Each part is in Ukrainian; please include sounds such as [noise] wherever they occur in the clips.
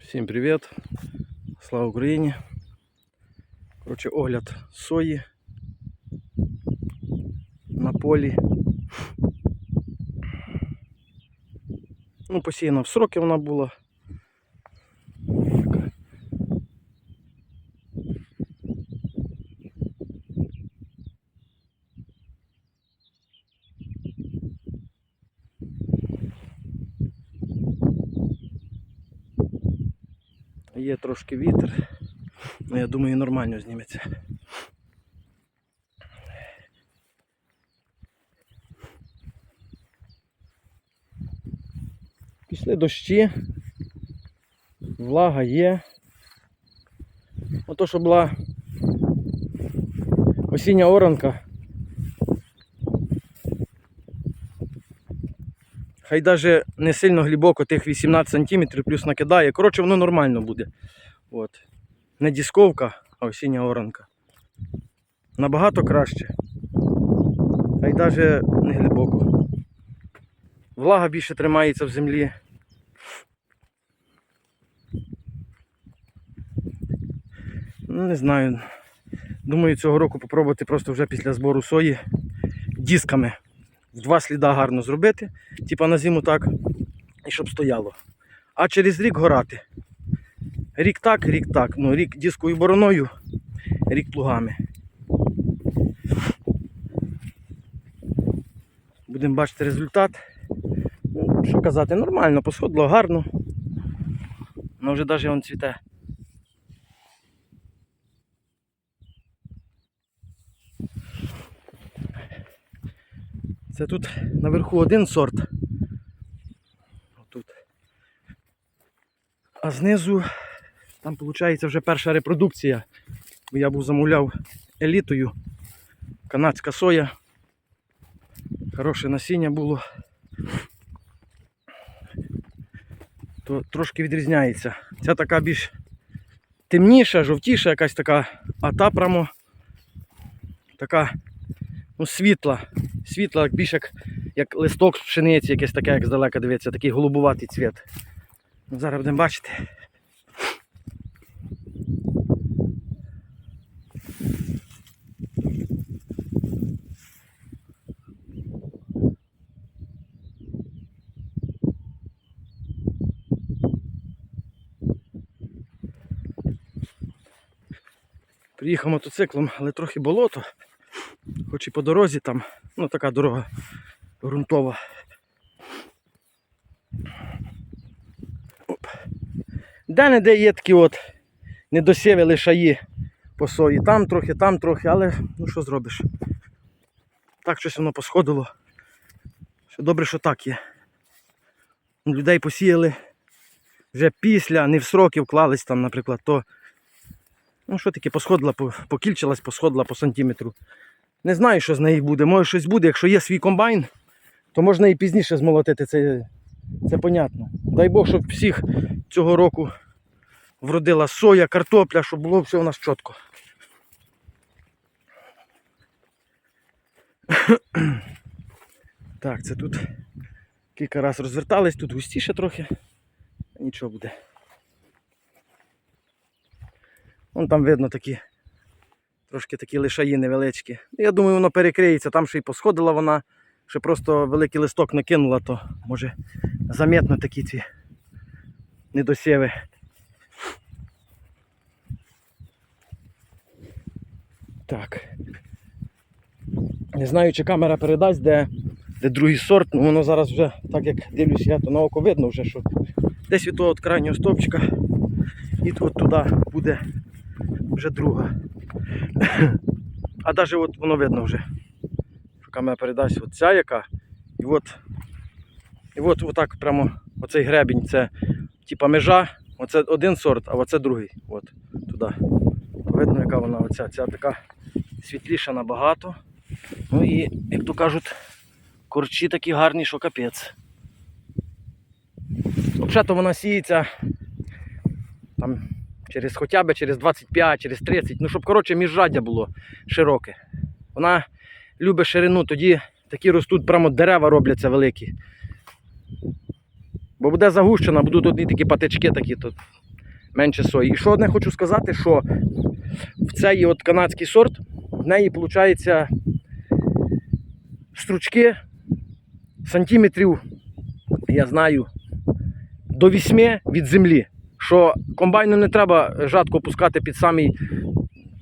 Всім привіт! Слава Україні! Коротше, огляд сої на полі. Ну, посіяна в сроки вона була. Є трошки вітер, але я думаю нормально зніметься. Пішли дощі, влага є. Ото, що була осіння оранка. Хай даже не сильно глибоко, тих 18 см плюс накидає. Коротше, воно нормально буде. От. Не дісковка, а осіння оранка. Набагато краще. Хай даже не глибоко. Влага більше тримається в землі. Ну, не знаю. Думаю, цього року попробувати просто вже після збору сої дисками. Два сліда гарно зробити, типа на зиму так, і щоб стояло. А через рік горати. Рік так, рік так. Ну, рік дискою бороною, рік плугами. Будемо бачити результат. Ну, що казати, нормально, посходило гарно. Ну вже навіть цвіте. Це тут наверху один сорт. Отут. А знизу там виходить вже перша репродукція. Бо я був замовляв елітою. Канадська соя. Хороше насіння було. То трошки відрізняється. Ця така більш темніша, жовтіша, якась така, а та прямо така ну, світла. Світла, як більш як, як листок з пшениці, якесь таке, як здалека дивиться, такий голубуватий цвіт. Ну, Зараз будемо бачити. Приїхав мотоциклом, але трохи болото. Хоч і по дорозі там, ну така дорога ґрунтова. Оп. Де-не-де є такі от недосєві лишаї по сої. Там трохи, там трохи, але ну що зробиш. Так щось воно посходило. Що добре, що так є. Людей посіяли вже після, не в сроки вклались там, наприклад, то Ну, що таке, посходила, покільчилась, посходила по сантиметру. Не знаю, що з неї буде. Може щось буде. Якщо є свій комбайн, то можна і пізніше змолотити, це, це понятно. Дай Бог, щоб всіх цього року вродила соя, картопля, щоб було все у нас чітко. Так, це тут кілька разів розвертались, тут густіше трохи. Нічого буде. Вон там видно такі, трошки такі лишаї невеличкі. Я думаю, воно перекриється, там ще й посходила вона, ще просто великий листок накинула, то може заметно такі ці недосіви. Так. Не знаю, чи камера передасть, де, де другий сорт, ну воно зараз вже, так як дивлюсь, я, то на око видно вже, що десь від того от крайнього стовпчика і от туди буде вже друга. [coughs] А навіть от воно видно вже. Що камера передасть от ця яка. І от, і от отак прямо оцей гребінь, це типа межа, оце один сорт, а оце другий. От, туди. Видно, яка вона оця. Ця така світліша набагато. Ну і, як то кажуть, корчі такі гарні, що капець. Взагалі-то вона сіється там через хоча б через 25, через 30, ну щоб коротше міжжаддя було широке. Вона любить ширину, тоді такі ростуть, прямо дерева робляться великі. Бо буде загущена, будуть одні такі патички такі, то менше сої. І що одне хочу сказати, що в цей от канадський сорт, в неї виходить стручки сантиметрів, я знаю, до 8 від землі. Що комбайну не треба жатко опускати під самий,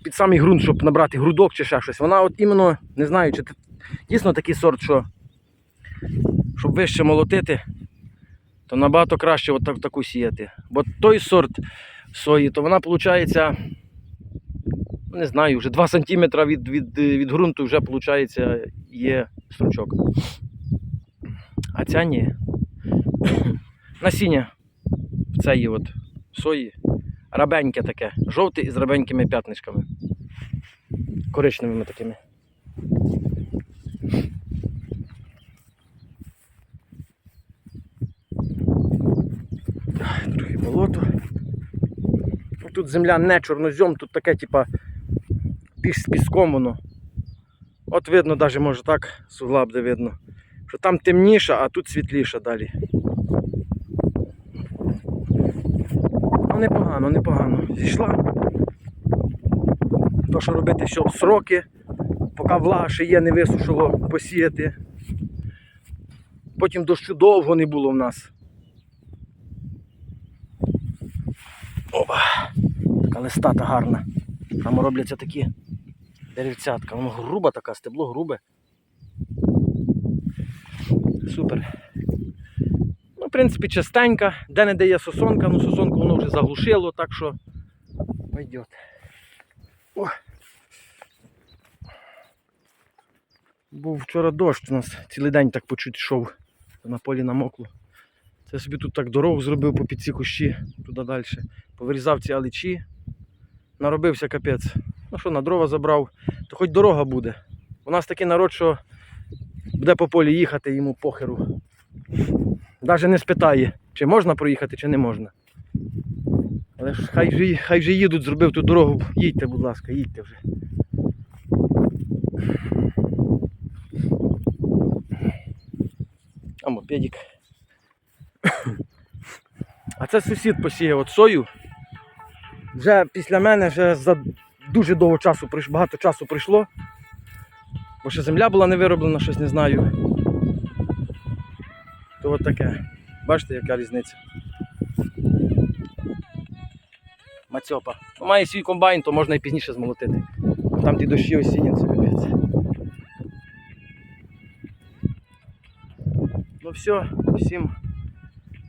під самий ґрунт, щоб набрати грудок чи ще щось. Вона от іменно, не знаю, чи дійсно такий сорт, що щоб вище молотити, то набагато краще от так, таку сіяти. Бо той сорт сої, то вона виходить, не знаю, вже 2 см від, від, від ґрунту вже виходить є стручок. А ця ні. [coughs] Насіння в цієї от сої рабеньке таке, жовте із рабенькими п'ятничками. Коричневими такими. Друге болото. Ну, Тут земля не чорнозьом, тут таке, типа, піш з піском воно. От видно, навіть може так, з угла буде видно, що там темніше, а тут світліше далі. Непогано, непогано. Зійшла. То, що робити в сроки, поки влага ще є, не висушило посіяти. Потім дощу довго не було в нас. Опа! Така листата гарна. Там робляться такі деревцятка. Воно груба така, стебло грубе. Супер. В принципі, частенька. Де не дає сосонка, ну сосонку воно вже заглушило, так що пойдет. Був вчора дощ у нас цілий день так почуть йшов. На полі намокло. Це собі тут так дорогу зробив по під ці кущі, туди далі. Повирізав ці аличі. Наробився капець. Ну що, на дрова забрав, то хоч дорога буде. У нас такий народ, що буде по полі їхати йому похеру. Навіть не спитає, чи можна проїхати, чи не можна. Але ж хай же, хай же їдуть, зробив ту дорогу. Їдьте, будь ласка, їдьте вже. А мопедик. А це сусід посіяв от сою. Вже після мене вже за дуже довго часу багато часу пройшло. Бо ще земля була не вироблена, щось не знаю. То от таке. Бачите, яка різниця. Мацьопа. Має свій комбайн, то можна і пізніше змолотити. Там ті дощі осінні, це капець. Ну все, всім,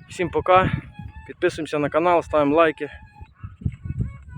всім пока. Підписуємося на канал, ставимо лайки.